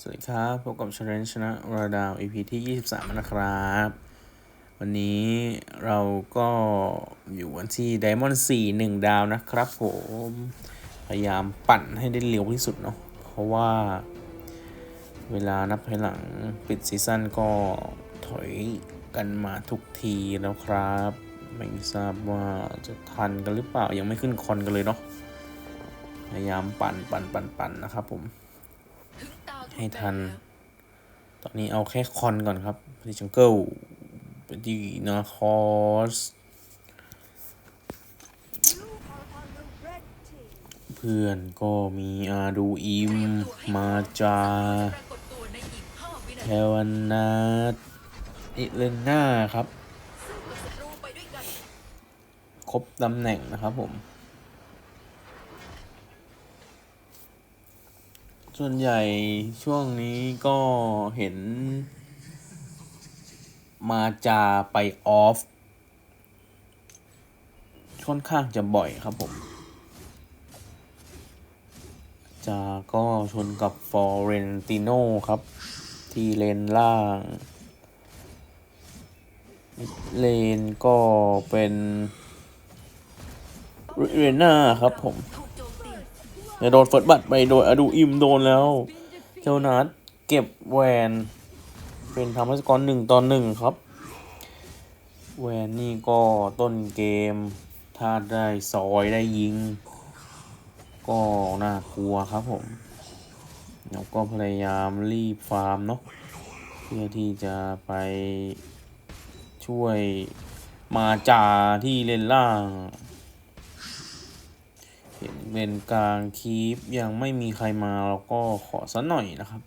สวัสดีครับพบกับช l เลนชนะราดาว EP ที่ 23 นะครับ วันนี้เราก็อยู่กันที่ Diamond 4 1 ดาวนะครับผม พยายามปั่นให้ได้เร็วที่สุดเนาะเพราะว่า เวลานับภายหลังปิดซีซั่นก็ถอยกันมาทุกทีแล้วครับ ไม่ทราบว่าจะทันกันหรือเปล่ายังไม่ขึ้นคอนกันเลยเนาะพยายามปั่นปั่นปั่นปั่นนะครับผม ให้ทัน ตอนนี้เอาแค่คอนก่อนครับที่จังเกิลไปที่นาคอสเพื่อนก็มีอาดูอิม มาจาเทวันนาอิเลน่าครับ ครบตำแหน่งนะครับผม ส่วนใหญ่ช่วงนี้ก็เห็น มาจาไปออฟ ค่อนข้างจะบ่อยครับผม จาก็ชนกับฟอเรนติโนครับ ที่เลนล่างเลนก็เป็นเรน่าครับผม โดนเฟิร์สบัตไปโดยอดูอิมโดนแล้ว เจ้านัดเก็บแหวน เป็นทำให้สกอร์หนึ่งต่อหนึ่งครับ แหวนนี่ก็ต้นเกม ถ้าได้ซอยได้ยิง ก็น่ากลัวครับผมแล้วก็พยายามรีบฟาร์มเนาะเพื่อที่จะไปช่วยมาจาที่เลนล่าง เห็นเลนกลางคีปยังไม่มีใครมาเราก็ขอสักหน่อยนะครับ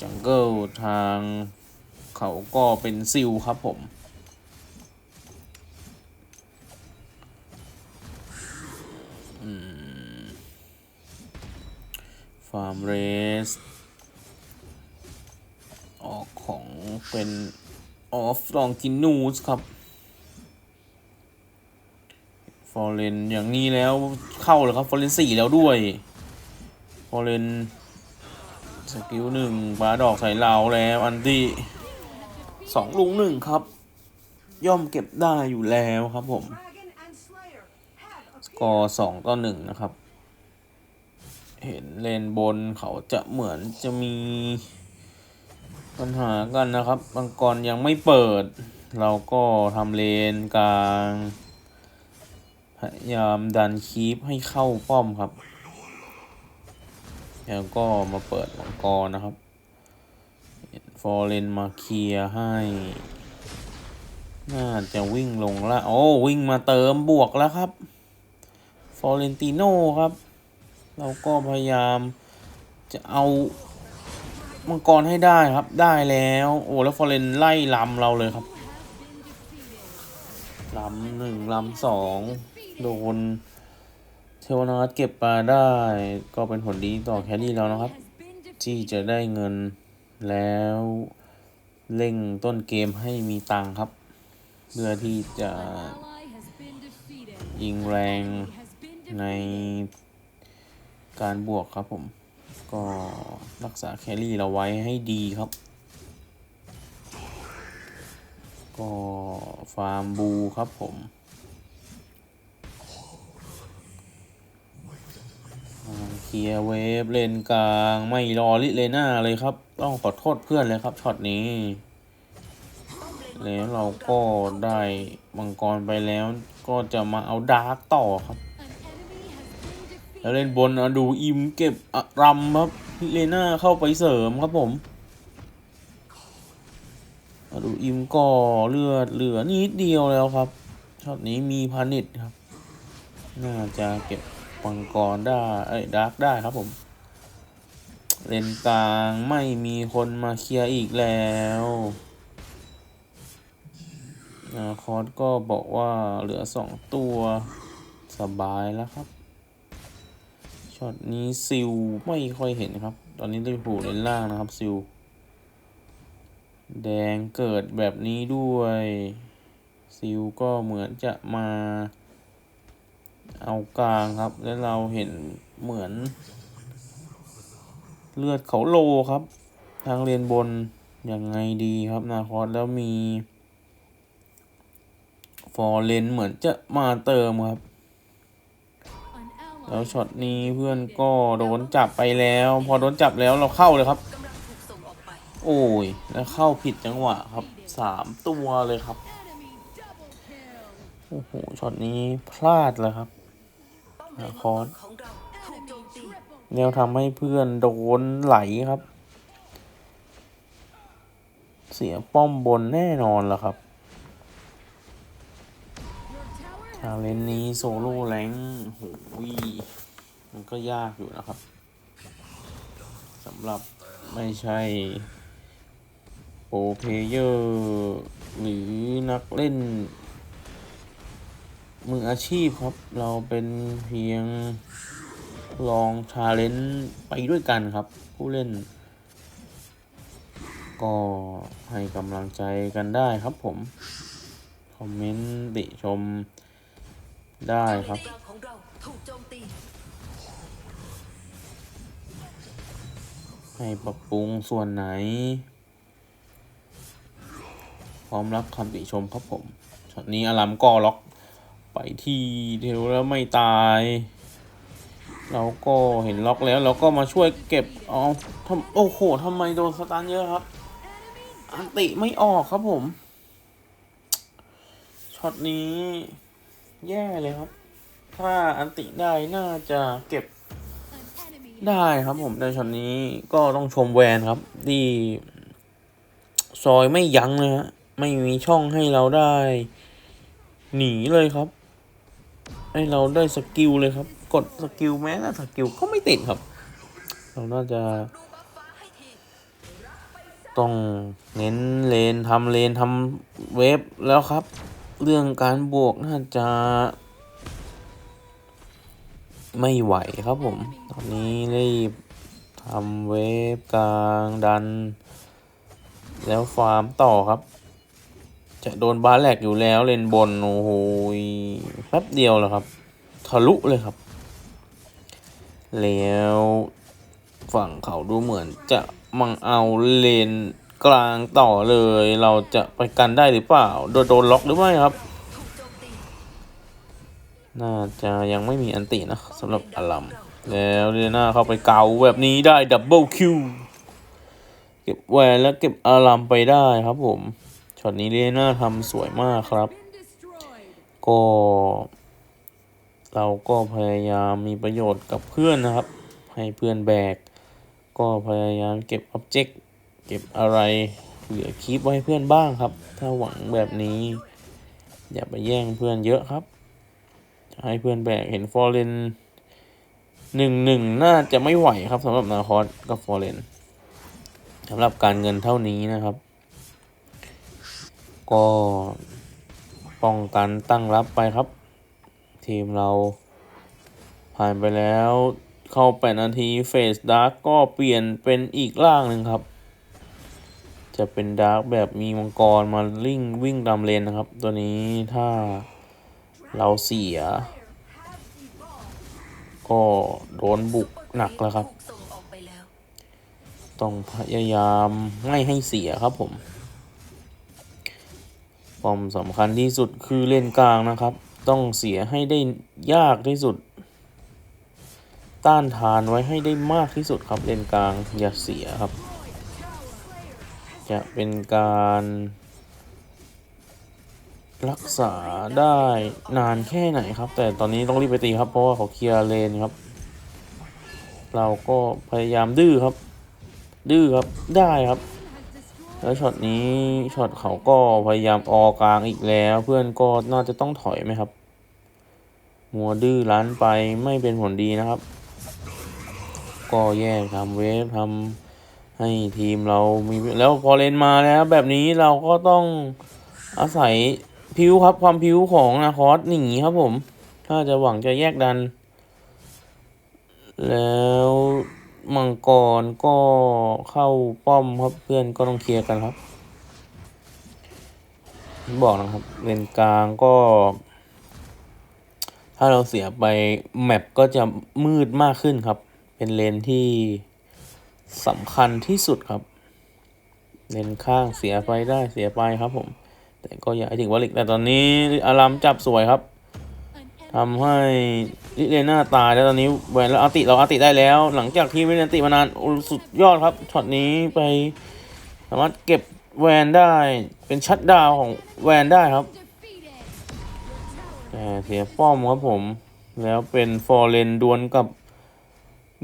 จังเกิลทางเขาก็เป็นซิลครับผมอืมฟาร์มเรส ออกของเป็น ออฟลองกินนูสครับ ฟอร์เรนอย่างนี้แล้วเข้าเลยครับฟอร์เรนสี่แล้วด้วยฟอร์เรนสกิลหนึ่งปาดอกใส่เราแล้วอันที่สองลุงหนึ่งครับ ย่อมเก็บได้อยู่แล้วครับผม สกอร์สองต่อหนึ่งนะครับ เห็นเลนบนเขาจะเหมือนจะมีปัญหากันนะครับบางกรยังไม่เปิด เราก็ทำเลนกลาง พยายามดันคีปให้เข้าป้อมครับ แล้วก็มาเปิดมังกรนะครับ ฟอร์เรนมาเคลียให้ น่าจะวิ่งลงละ โอ้ วิ่งมาเติมบวกแล้วครับ ฟอร์เรนติโน่ครับ เราก็พยายามจะเอามังกรให้ได้ครับ ได้แล้ว โอ้ แล้วฟอร์เรนไล่ลำเราเลยครับลำหนึ่งลำสอง โดนเทวนาทเก็บปลาได้ ก็เป็นผลดีต่อแครี่เรานะครับ ที่จะได้เงินแล้วเร่งต้นเกมให้มีตังค์ครับ เพื่อที่จะยิงแรงในการบวกครับผม ก็รักษาแครี่เราไว้ให้ดีครับ ก็ฟาร์มบูครับผม คลียร์เวฟเลนกลางไม่รอลิเลน่าเลยครับ ต้องขอโทษเพื่อนเลยครับช็อตนี้ แล้วเราก็ได้มังกรไปแล้วก็จะมาเอาดาร์กต่อครับ แล้วเล่นบนอะดูอิมเก็บอะรัมครับเลน่าเข้าไปเสริมครับผมอะดูอิมก็เลือดเหลือนิดเดียวแล้วครับช็อตนี้มีพานิชครับ น่าจะเก็บ มังกรได้ เอ้ยดาร์กได้ครับผม เลนกลางไม่มีคนมาเคลียร์อีกแล้วนาคอสก็บอกว่าเหลือสองตัวสบายแล้วครับ ช็อตนี้ซิลไม่ค่อยเห็นครับ ตอนนี้ลิเวอร์พูลเลนล่างนะครับซิลแดงเกิดแบบนี้ด้วย ซิลก็เหมือนจะมา เอากลางครับ แล้วเราเห็นเหมือน เลือดเขาโลครับ ทางเรียนบนยังไงดีครับนาคอสแล้วมี ฟอร์เรนเหมือนจะมาเติมครับ แล้วช็อตนี้เพื่อนก็โดนจับไปแล้ว พอโดนจับแล้วเราเข้าเลยครับ โอ้ย แล้วเข้าผิดจังหวะครับสามตัวเลยครับ โอ้โหช็อตนี้พลาดเลยครับ คอร์สของเราแล้วทำให้เพื่อนโดนไหลครับ เสียป้อมบนแน่นอนแล้วครับชาเลนนี้โซโล่แรงโหยมันก็ยากอยู่นะครับสำหรับไม่ใช่โปรเพเยอร์ หรือนักเล่น มืออาชีพครับ เราเป็นเพียงลองชาเลนจ์ไปด้วยกันครับ ผู้เล่น ก็ให้กำลังใจกันได้ครับผม คอมเมนต์ติชมได้ครับให้ปรับปรุงส่วนไหน พร้อมรับคำติชมครับผมช็อตนี้อลัมก็ล็อก ไปที่เทวแล้วไม่ตาย เราก็เห็นล็อกแล้วเราก็มาช่วยเก็บเอาทำโอ้โหทำไมโดนสตันเยอะครับ อันติไม่ออกครับผมช็อตนี้ แย่เลยครับ ถ้าอันติได้น่าจะเก็บได้ครับผมในช็อตนี้ก็ต้องชมแวนครับที่ซอยไม่ยั้งเลยฮะไม่มีช่องให้เราได้ หนีเลยครับ ให้เราได้สกิลเลยครับ กดสกิลแม้แต่สกิลก็ไม่ติดครับ เราน่าจะ ต้องเน้นเลนทำเลนทำเวฟแล้วครับ เรื่องการบวกน่าจะ ไม่ไหวครับผม ตอนนี้รีบทำเวฟกลางดัน แล้วฟาร์มต่อครับ จะโดนบาแหลกอยู่แล้วเลนบนโอ้โหแป๊บเดียวแล้วครับ ทะลุเลยครับ แล้วฝั่งเขาดูเหมือนจะมังเอาเลนกลางต่อเลย เราจะไปกันได้หรือเปล่า โดนโดนล็อกหรือไม่ครับ น่าจะยังไม่มีอันตินะสำหรับอลัม แล้วเรน่าเข้าไปเกาแบบนี้ได้ดับเบิลคิว เก็บแวนแล้วเก็บอารัมไปได้ครับผม ช็อตนี้เรน่าทำสวยมากครับ ก็ เราก็พยายามมีประโยชน์กับเพื่อนนะครับ ให้เพื่อนแบก ก็พยายามเก็บอ็อบเจกต์เก็บอะไรเหลือคีปไว้เพื่อนบ้างครับ ถ้าหวังแบบนี้ อย่าไปแย่งเพื่อนเยอะครับ ให้เพื่อนแบกเห็นฟอร์เรนหนึ่งหนึ่งน่าจะไม่ไหวครับสำหรับนาคอสกับฟอร์เรนสำหรับการเงินเท่านี้นะครับ ก็ป้องกันตั้งรับไปครับ ทีมเราผ่านไปแล้วเข้าแปนาทีเฟสดาร์กก็เปลี่ยนเป็นอีกร่างหนึ่งครับ จะเป็นดาร์กแบบมีมังกรมาลิ่งวิ่งดำเลนนะครับ ตัวนี้ถ้าเราเสีย ก็โดนบุกหนักแล้วครับ ต้องพยายามไม่ให้เสียครับผม ปอมสำคัญที่สุดคือเล่นกลางนะครับ ต้องเสียให้ได้ยากที่สุด ต้านทานไว้ให้ได้มากที่สุดครับเล่นกลางอย่าเสียครับ จะเป็นการรักษาได้นานแค่ไหนครับ แต่ตอนนี้ต้องรีบไปตีครับ เพราะว่าเขาเคลียร์เลนครับ เราก็พยายามดื้อครับ ดื้อครับได้ครับ แล้วช็อตนี้ช็อตเขาก็พยายามออกลางอีกแล้ว เพื่อนก็น่าจะต้องถอยไหมครับ มัวดื้อรั้นไปไม่เป็นผลดีนะครับ ก็แยกทำเวฟทำให้ทีมเรามีแล้วพอเลนมาแล้ว แบบนี้เราก็ต้องอาศัยพิวครับความพิวของนาคอสหนีครับผม ถ้าจะหวังจะแยกดัน แล้ว มังกรก็เข้าป้อมครับเพื่อนก็ต้องเคลียร์กันครับ บอกนะครับเลนกลางก็ ถ้าเราเสียไปแมปก็จะมืดมากขึ้นครับ เป็นเลนที่สำคัญที่สุดครับ เลนข้างเสียไปได้เสียไปครับผม แต่ก็อย่าให้ถึงวลิกแต่ตอนนี้อารามจับสวยครับทำให้ ลิเลน่าตายแล้วตอนนี้แหวนแล้วอาติเราอาติได้แล้ว หลังจากที่ไม่ได้อติมานานสุดยอดครับช็อตนี้ไปสามารถเก็บแวนได้เป็นชัดดาวของแวนได้ครับแต่เสียป้อมครับผม แล้วเป็นฟอร์เรนดวลกับ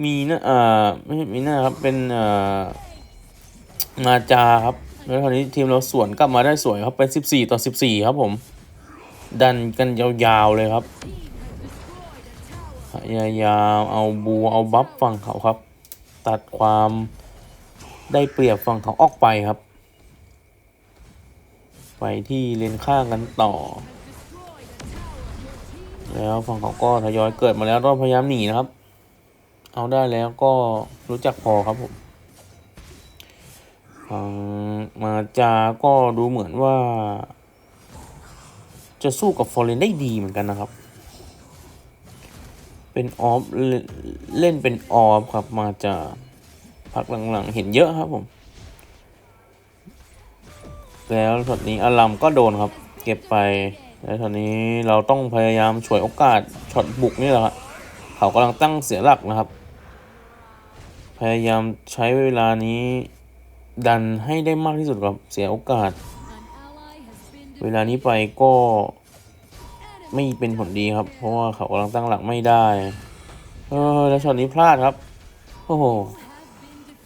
มีนะอ่าไม่ใช่มีนะครับเป็นอ่ามาจาครับ แล้วคราวนี้ทีมเราสวนกลับมาได้สวยครับเป็น 14 ต่อ 14 ครับผม ดันกันยาวๆเลยครับ พยายามเอาบูเอาบัฟฝั่งเขาครับ ตัดความได้เปรียบฝั่งเขาออกไปครับ ไปที่เลนข้างกันต่อ แล้วฝั่งเขาก็ทยอยเกิดมาแล้วก็พยายามหนีนะครับ เอาได้แล้วก็รู้จักพอครับผมฝั่งมาจาก็ดูเหมือนว่า จะสู้กับฟอร์เรนได้ดีเหมือนกันนะครับ เป็นออฟเล่นเล่นเป็นออฟครับมาจากพักหลังๆเห็นเยอะครับผม แล้วช็อตนี้อารัมก็โดนครับ เก็บไป แล้วช็อตนี้เราต้องพยายามฉวยโอกาสช็อตบุกนี่แหละครับเขากำลังตั้งเสียหลักนะครับ พยายามใช้เวลานี้ดันให้ได้มากที่สุดครับเสียโอกาส เวลานี้ไปก็ ไม่เป็นผลดีครับ เพราะว่าเขากำลังตั้งหลักไม่ได้ เออ แล้วช็อตนี้พลาดครับ โอ้โห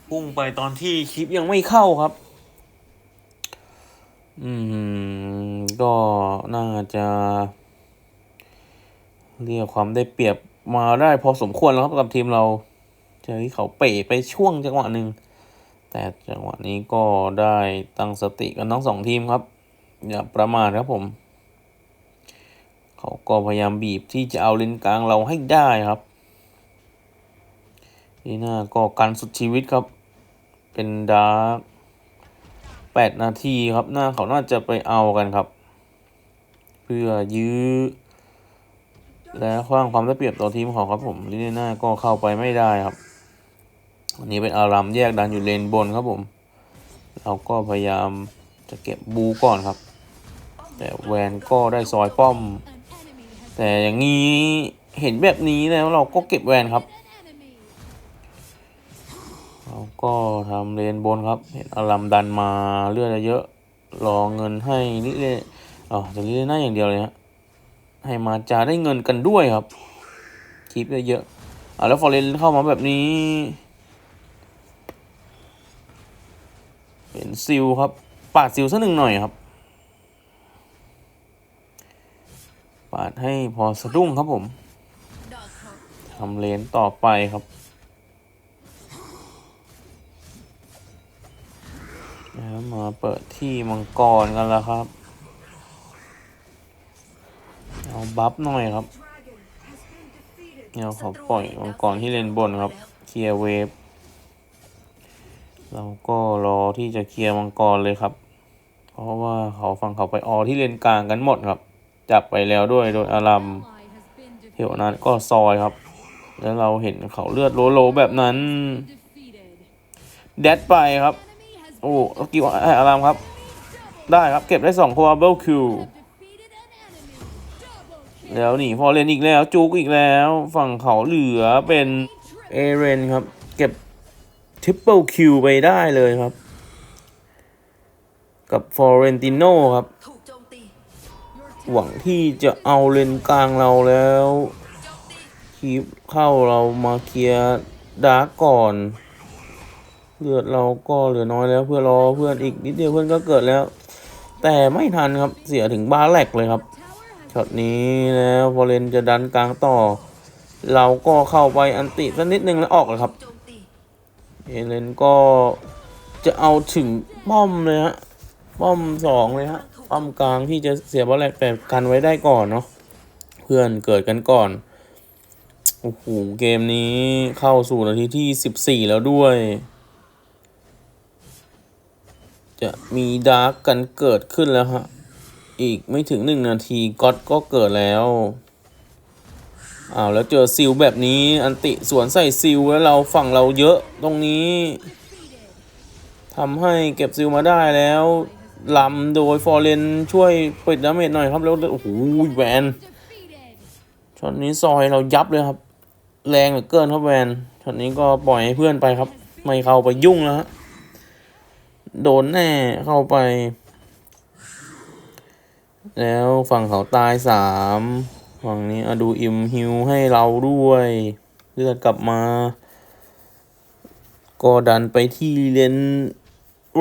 พุ่งไปตอนที่คลิปยังไม่เข้าครับ อืม ก็น่าจะ เรียกความได้เปรียบมาได้พอสมควรแล้วครับกับทีมเราเจอที่เขาเป๋ไปช่วงจังหวะหนึ่ง แต่จังหวะนี้ก็ได้ตั้งสติกันทั้งสองทีมครับ อย่าประมาทครับผม เขาก็พยายามบีบที่จะเอาเลนกลางเราให้ได้ครับนี่น่าก็การสุดชีวิตครับ เป็นดาร์กแปดนาทีครับหน้าเขาน่าจะไปเอากันครับ เพื่อยื้อ และคว้างความได้เปรียบต่อทีมของครับผมลิเนน่าก็เข้าไปไม่ได้ครับอันนี้เป็นอารามแยกดันอยู่เลนบนครับผม เราก็พยายามจะเก็บบูก่อนครับ แต่แวนก็ได้ซอยป้อม แต่อย่างนี้เห็นแบบนี้แล้วเราก็เก็บแวนครับ เราก็ทำเลนบนครับ เห็นอารัมดันมาเลือดเยอะรอเงินให้นิเลอ๋อจะนิเลน่าอย่างเดียวเลยฮะให้มาจาได้เงินกันด้วยครับคลิปเยอะๆอ่าแล้วฟอร์เรนเข้ามาแบบนี้เป็นซิลครับปาดซิลสักหนึ่งหน่อยครับ ปาดให้พอสะดุ้งครับผมทำเลนต่อไปครับแล้วมาเปิดที่มังกรกันแล้วครับ เอาบัฟหน่อยครับเนี่ยเขาปล่อยมังกรที่เลนบนครับ เคลียร์เวฟเราก็รอที่จะเคลียร์มังกรเลยครับ เพราะว่าเขาฟังเขาไปออที่เลนกลางกันหมดครับ จับไปแล้วด้วยโดยอารัมเที่ยวนั้นก็ซอยครับ แล้วเราเห็นเขาเลือดโลโลแบบนั้นแดดไปครับ โอ้กี้ว่าให้อารามครับ ได้ครับเก็บได้สองคอาเบิลคิวแล้วนี่พอเลนอีกแล้วจูกอีกแล้ว ฝั่งเขาเหลือเป็นเอเรนครับ เก็บทริปเปิลคิวไปได้เลยครับ กับฟอเรนติโนครับ หวังที่จะเอาเลนกลางเราแล้วคีบเข้าเรามาเคลียร์ดาร์กก่อน เลือดเราก็เหลือน้อยแล้วเพื่อรอเพื่อนอีกนิดเดียวเพื่อนก็เกิดแล้ว แต่ไม่ทันครับเสียถึงบาแหลกเลยครับช็อตนี้แล้วพอเลนจะดันกลางต่อ เราก็เข้าไปอันติสักนิดนึงแล้วออกเลยครับเอเลนก็จะเอาถึงป้อมเลยฮะป้อมสองเลยฮะ ป้อมกลางที่จะเสียบอลแรกแต่กันไว้ได้ก่อนเนาะเพื่อนเกิดกันก่อนโอ้โหเกมนี้เข้าสู่นาทีที่สิบสี่แล้วด้วย จะมีดาร์กกันเกิดขึ้นแล้วฮะอีกไม่ถึงหนึ่งนาทีก็อตก็เกิดแล้วอ้าวแล้วเจอซิลแบบนี้อันติสวนใส่ซิลแล้วเราฝั่งเราเยอะตรงนี้ทำให้เก็บซิลมาได้แล้ว ลำโดยฟอร์เรนช่วยปิดดาเมจหน่อยครับ แล้วโอ้โหแวนช็อตนี้ซอยเรายับเลยครับ แรงเหลือเกินครับแวนช็อตนี้ก็ปล่อยให้เพื่อนไปครับ ไม่เข้าไปยุ่งแล้วฮะโดนแน่เข้าไป แล้วฝั่งเขาตายสามฝั่งนี้อดูอิมฮิวให้เราด้วยเลือดกลับมา ก็ดันไปที่เลน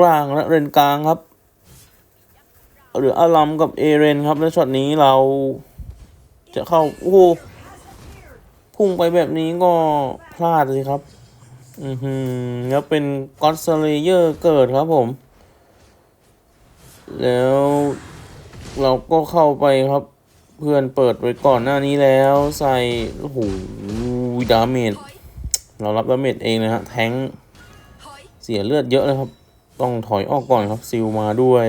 ร่างและเลนกลางครับ หรืออารัมกับเอเรนครับ แล้วช็อตนี้เราจะเข้า โอ้โหพุ่งไปแบบนี้ก็พลาดสิครับ อือหือแล้วเป็นก็อดสเลเยอร์เกิดครับผม แล้วเราก็เข้าไปครับ เพื่อนเปิดไว้ก่อนหน้านี้แล้วใส่ โอ้โหดาเมจเรารับดาเมจเองนะฮะ แทงเสียเลือดเยอะเลยครับ ต้องถอยออกก่อนครับซิลมาด้วย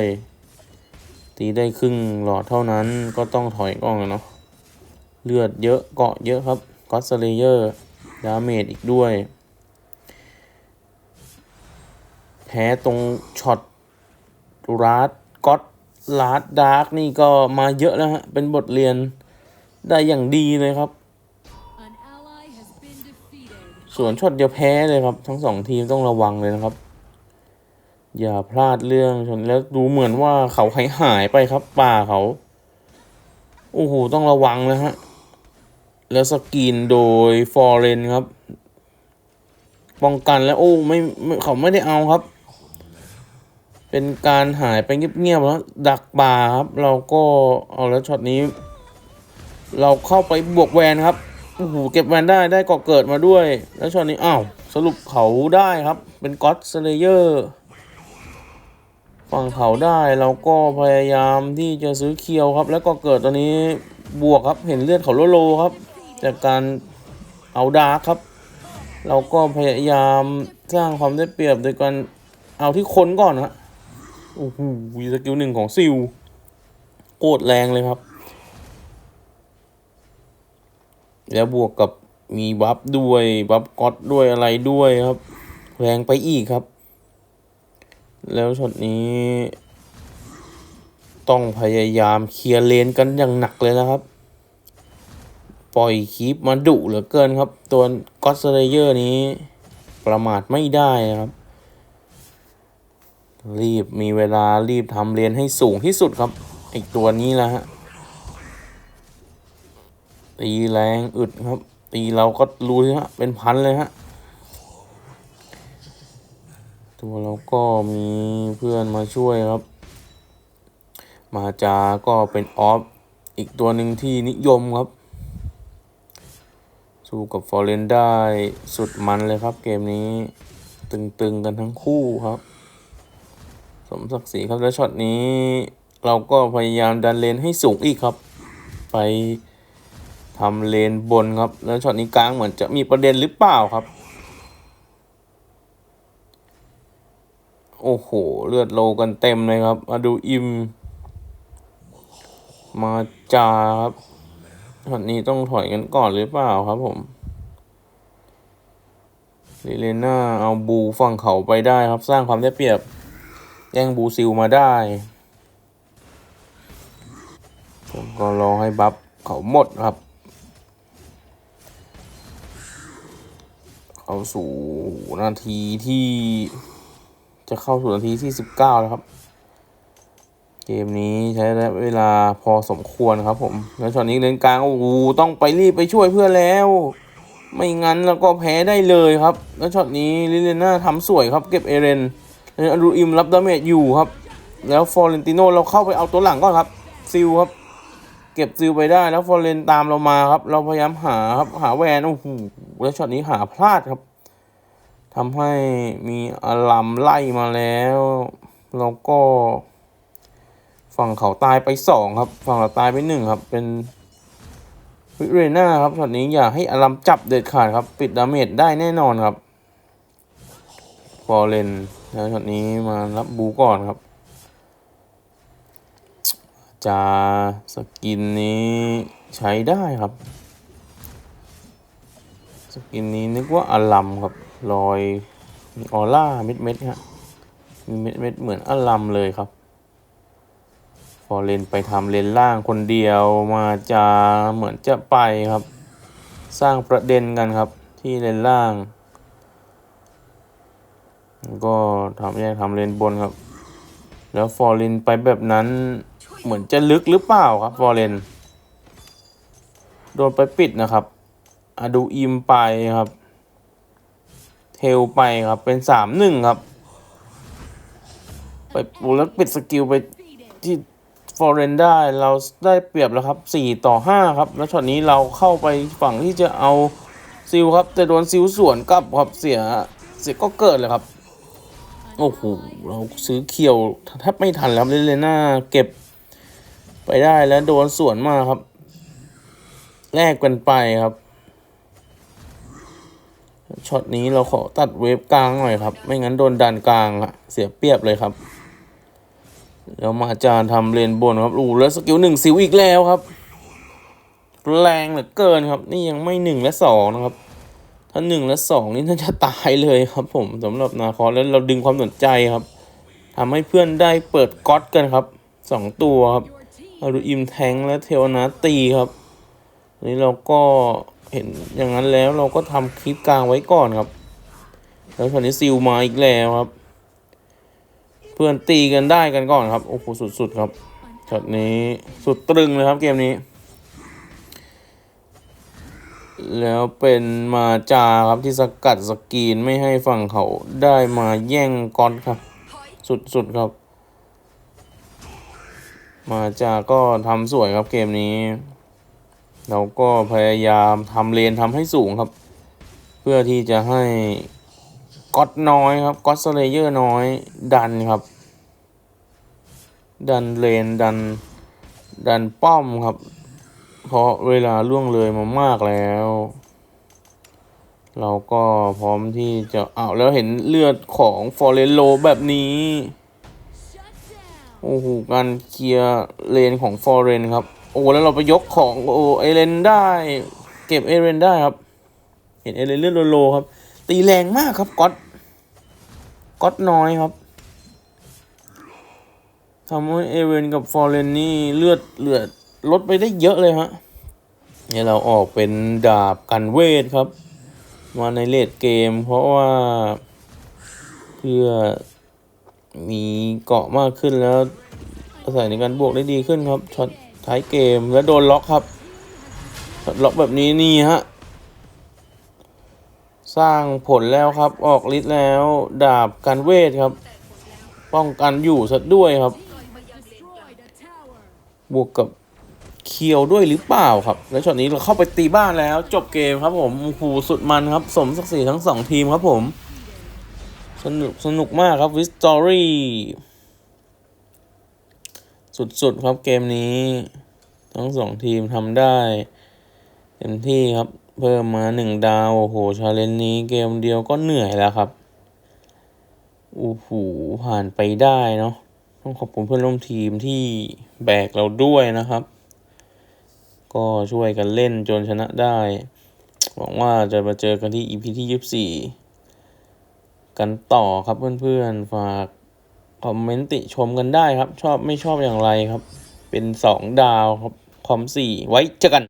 ตีได้ครึ่งหลอดเท่านั้นก็ต้องถอยก่อนเนาะเลือดเยอะเกาะเยอะครับก็สเลเยอร์ดาเมจอีกด้วย แพ้ตรงช็อตราดก็อตลาดดาร์กนี่ก็มาเยอะแล้วฮะ เป็นบทเรียนได้อย่างดีเลยครับ ส่วนช็อตเดียวแพ้เลยครับ ทั้งสองทีมต้องระวังเลยนะครับ อย่าพลาดเรื่องชนแล้วดูเหมือนว่าเขาหายหายไปครับ ป่าเขา โอ้โห ต้องระวังนะฮะ แล้วสกรีนโดยฟอร์เรนครับ ป้องกันแล้ว โอ้ไม่เขาไม่ได้เอาครับ เป็นการหายไปเงียบๆแล้ว ดักป่าครับ เราก็เอาแล้วช็อตนี้ เราเข้าไปบวกแวนครับโอ้โหเก็บแวนได้ได้ก่อเกิดมาด้วย แล้วช็อตนี้อ้าวสรุปเขาได้ครับ เป็นก็อดสเลเยอร์ ฝั่งเขาได้เราก็พยายามที่จะซื้อเคียวครับ แล้วก็เกิดตอนนี้บวกครับเห็นเลือดเขาโลโลครับ จากการเอาดาร์ครับ เราก็พยายามสร้างความได้เปรียบโดยการเอาที่คนก่อนฮะโอ้โหสกิลหนึ่งของซิลโคตรแรงเลยครับ แล้วบวกกับมีบัฟด้วยบัฟก๊อตด้วยอะไรด้วยครับ แรงไปอีกครับ แล้วช็อตนี้ ต้องพยายามเคลียร์เลนกันอย่างหนักเลยนะครับ ปล่อยคีปมาดุเหลือเกินครับ ตัวก็อสเลเยอร์นี้ ประมาทไม่ได้นะครับ รีบมีเวลารีบทำเลนให้สูงที่สุดครับไอตัวนี้แหละฮะตีแรงอึดครับ ตีเราก็รู้ฮะเป็นพันเลยฮะ ตัวเราก็มีเพื่อนมาช่วยครับ มาจาก็เป็นออฟอีกตัวหนึ่งที่นิยมครับ สู้กับฟอร์เรนได้สุดมันเลยครับ เกมนี้ตึงๆกันทั้งคู่ครับ สมศักดิ์ศรีครับแล้วช็อตนี้ เราก็พยายามดันเลนให้สูงอีกครับ ไปทำเลนบนครับ แล้วช็อตนี้กลางเหมือนจะมีประเด็นหรือเปล่าครับ โอ้โห เลือดโลกันเต็มเลยครับ มาดูอิม มาจาครับช็อตนี้ต้องถอยกันก่อนหรือเปล่าครับผมลิเลน่าเอาบูฝั่งเขาไปได้ครับ สร้างความได้เปรียบ แย่งบูซิลมาได้ผมก็รอให้บัฟเขาหมดครับเข้าสู่นาทีที่ จะเข้าสู่นาทีที่สิบเก้าแล้วครับ เกมนี้ใช้เวลาพอสมควรครับ ผม แล้วช็อตนี้เลนกลางโอ้โหต้องไปรีบไปช่วยเพื่อนแล้ว ไม่งั้นแล้วก็แพ้ได้เลยครับ แล้วช็อตนี้ลิเลน่าทำสวยครับเก็บเอเรนแล้วอรูอิมรับดาเมจอยู่ครับ แล้วฟอร์เรนติโนเราเข้าไปเอาตัวหลังก่อนครับซิลครับเก็บซิลไปได้แล้วฟอร์เรนตามเรามาครับ เราพยายามหาครับหาแวนโอ้โหแล้วช็อตนี้หาพลาดครับ ทำให้มีอารัมไล่มาแล้วแล้วก็ ฝั่งเขาตายไปสองครับ ฝั่งเราตายไปหนึ่งครับ เป็นวิเรน่าครับช็อตนี้อย่าให้อารัมจับเด็ดขาดครับ ปิดดาเมจได้แน่นอนครับฟอร์เรนแล้วช็อตนี้มารับบูก่อนครับจะสกินนี้ใช้ได้ครับ สกินนี้นึกว่าอาลัมครับ รอยมีออร่าเม็ดเม็ดฮะมีเม็ดเม็ดเหมือนอลัมเลยครับ พอเลนไปทำเลนล่างคนเดียวมาจะเหมือนจะไปครับ สร้างประเด็นกันครับ ที่เลนล่าง ก็ทำแยกทำเลนบนครับ แล้วฟอร์เรนไปแบบนั้นเหมือนจะลึกหรือเปล่าครับฟอร์เรนโดนไปปิดนะครับอดูอิมไปครับ เทลไปครับเป็นสามหนึ่งครับ ไปปูแล้วปิดสกิลไปที่ฟอร์เรนได้เราได้เปรียบแล้วครับสี่ต่อห้าครับ แล้วช็อตนี้เราเข้าไปฝั่งที่จะเอาซิลครับแต่โดนซิลสวนกลับครับเสียเสียก็เกิดเลยครับ โอ้โหเราซื้อเขียวแทบไม่ทันแล้วครับเลเลน่าเก็บไปได้แล้วโดนสวนมาครับ แลกกันไปครับ ช็อตนี้เราขอตัดเวฟกลางหน่อยครับ ไม่งั้นโดนดันกลางอะเสียเปรียบเลยครับ แล้วมาจารย์ทำเลนบนครับอู้แล้วสกิลหนึ่งซิวอีกแล้วครับ แรงเหลือเกินครับ นี่ยังไม่หนึ่งและสองนะครับ ถ้าหนึ่งและสองนี่น่าจะตายเลยครับ ผมสำหรับนาคอแล้วเราดึงความสนใจครับทำให้เพื่อนได้เปิดก๊อตกันครับสองตัวครับอาดูอิมแทงและเทวนาตีครับนนี้เราก็ เห็นอย่างนั้นแล้วเราก็ทำคลิปกลางไว้ก่อนครับ แล้วตอนนี้ซิลมาอีกแล้วครับ เพื่อนตีกันได้กันก่อนครับ โอ้โหสุดๆครับช็อตนี้สุดตรึงเลยครับเกมนี้ แล้วเป็นมาจาครับที่สกัดสกีนไม่ให้ฝั่งเขาได้มาแย่งก้อนครับ สุดๆครับ มาจาก็ทำสวยครับเกมนี้ เราก็พยายามทำเลนทำให้สูงครับ เพื่อที่จะให้ก๊อตน้อยครับก๊อตสเลเยอร์น้อยดันครับ ดันเลนดันดันป้อมครับ เพราะเวลาล่วงเลยมามากแล้ว เราก็พร้อมที่จะเอาแล้วเห็นเลือดของฟอร์เรนโลแบบนี้โอ้โหการเคลียร์เลนของฟอร์เรนครับ โอ้แล้วเราไปยกของโอ้เอเลนได้ เก็บเอเลนได้ครับ เห็นเอเลนเลือดโลครับ ตีแรงมากครับก๊อตก๊อตน้อยครับทำให้เอเวนกับฟอร์เรนนี่เลือดเลือดลดไปได้เยอะเลยฮะเนี่ยเราออกเป็นดาบกันเวทครับ มาในเลดเกม เพราะว่าเพื่อมีเกาะมากขึ้นแล้วอาศัยในการบวกได้ดีขึ้นครับช็อต ท้ายเกมแล้วโดนล็อกครับ ล็อกแบบนี้นี่ฮะ สร้างผลแล้วครับ ออกฤทธิ์แล้ว ดาบกันเวทครับ ป้องกันอยู่ซะด้วยครับ บวกกับเคียวด้วยหรือเปล่าครับ แล้วช็อตนี้เราเข้าไปตีบ้านแล้ว จบเกมครับผมโอ้โหสุดมันครับ สมศักดิ์ศรีทั้งสองทีมครับผม สนุกสนุกมากครับวิสตอรี่ สุดๆครับเกมนี้ ทั้งสองทีมทำได้ เต็มที่ครับ เพิ่มมาหนึ่งดาว โอ้โหชาเลนจ์นี้เกมเดียวก็เหนื่อยแล้วครับโอ้โหผ่านไปได้เนาะต้องขอบคุณเพื่อนร่วมทีมที่แบกเราด้วยนะครับ ก็ช่วยกันเล่นจนชนะได้ หวังว่าจะมาเจอกันที่ EP ที่ 24 กันต่อครับเพื่อนๆ ฝาก คอมเมนต์ติชมกันได้ครับ ชอบไม่ชอบอย่างไรครับ เป็น2ดาวครับคอม4ไว้เจอกัน